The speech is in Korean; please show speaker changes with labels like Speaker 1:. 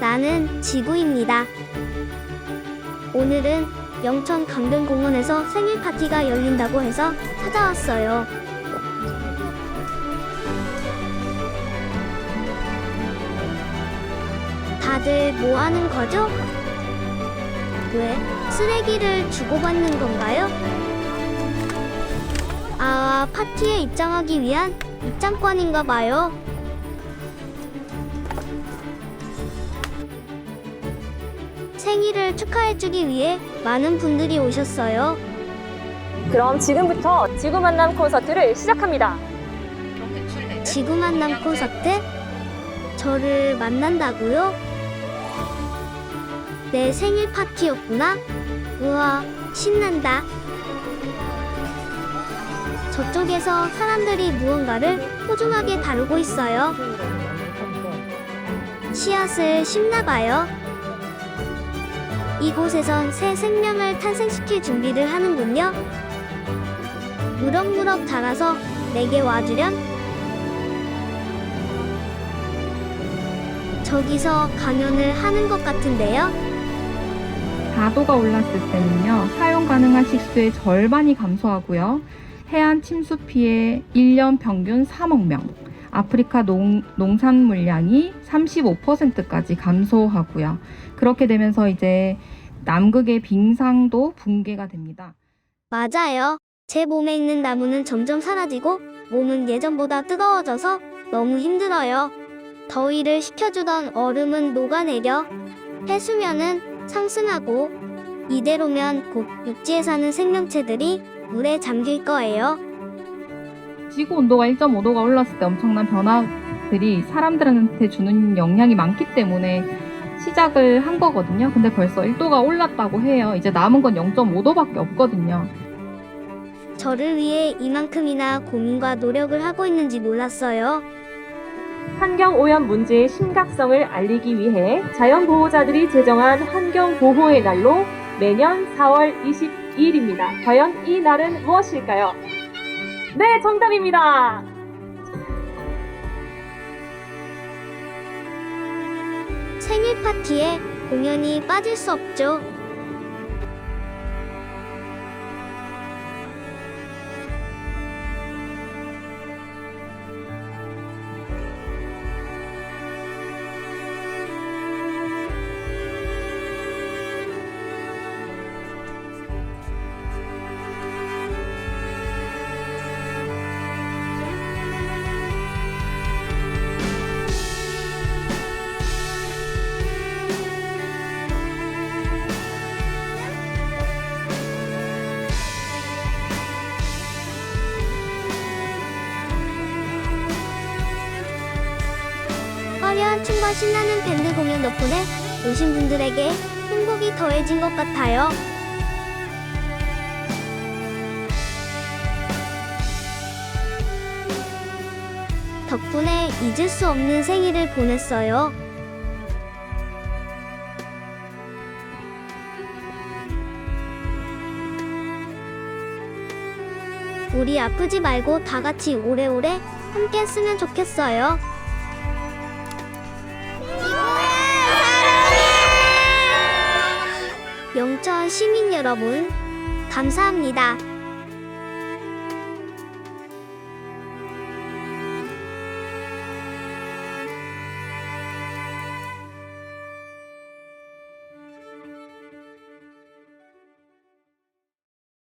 Speaker 1: 나는 지구입니다. 오늘은 영천 강변공원에서 생일 파티가 열린다고 해서 찾아왔어요. 다들 뭐 하는 거죠? 왜 쓰레기를 주고받는 건가요? 아, 파티에 입장하기 위한 입장권인가 봐요. 생일을 축하해주기 위해 많은 분들이 오셨어요.
Speaker 2: 그럼 지금부터 지구 만남 콘서트를 시작합니다.
Speaker 1: 지구 만남 콘서트? 저를 만난다고요? 내 생일 파티였구나? 우와, 신난다. 저쪽에서 사람들이 무언가를 소중하게 다루고 있어요. 씨앗을 심나 봐요. 이곳에선 새 생명을 탄생시킬 준비를 하는군요. 무럭무럭 자라서 내게 와주렴. 저기서 강연을 하는 것 같은데요.
Speaker 3: 4도가 올랐을 때는요, 사용 가능한 식수의 절반이 감소하고요, 해안 침수 피해 1년 평균 3억 명, 아프리카 농, 농산 물량이 35%까지 감소하고요. 그렇게 되면서 이제 남극의 빙상도 붕괴가 됩니다.
Speaker 1: 맞아요. 제 몸에 있는 나무는 점점 사라지고 몸은 예전보다 뜨거워져서 너무 힘들어요. 더위를 식혀주던 얼음은 녹아내려 해수면은 상승하고 이대로면 곧 육지에 사는 생명체들이 물에 잠길 거예요.
Speaker 3: 지구 온도가 1.5도가 올랐을 때 엄청난 변화들이 사람들한테 주는 영향이 많기 때문에 시작을 한 거거든요. 근데 벌써 1도가 올랐다고 해요. 이제 남은 건 0.5도밖에 없거든요.
Speaker 1: 저를 위해 이만큼이나 고민과 노력을 하고 있는지 몰랐어요.
Speaker 2: 환경 오염 문제의 심각성을 알리기 위해 자연보호자들이 제정한 환경보호의 날로 매년 4월 22일입니다. 과연 이 날은 무엇일까요? 네, 정답입니다.
Speaker 1: 생일 파티에 공연이 빠질 수 없죠. 화려한 춤과 신나는 밴드 공연 덕분에 오신 분들에게 행복이 더해진 것 같아요. 덕분에 잊을 수 없는 생일을 보냈어요. 우리 아프지 말고 다 같이 오래오래 함께 했으면 좋겠어요. 시민 여러분, 감사합니다.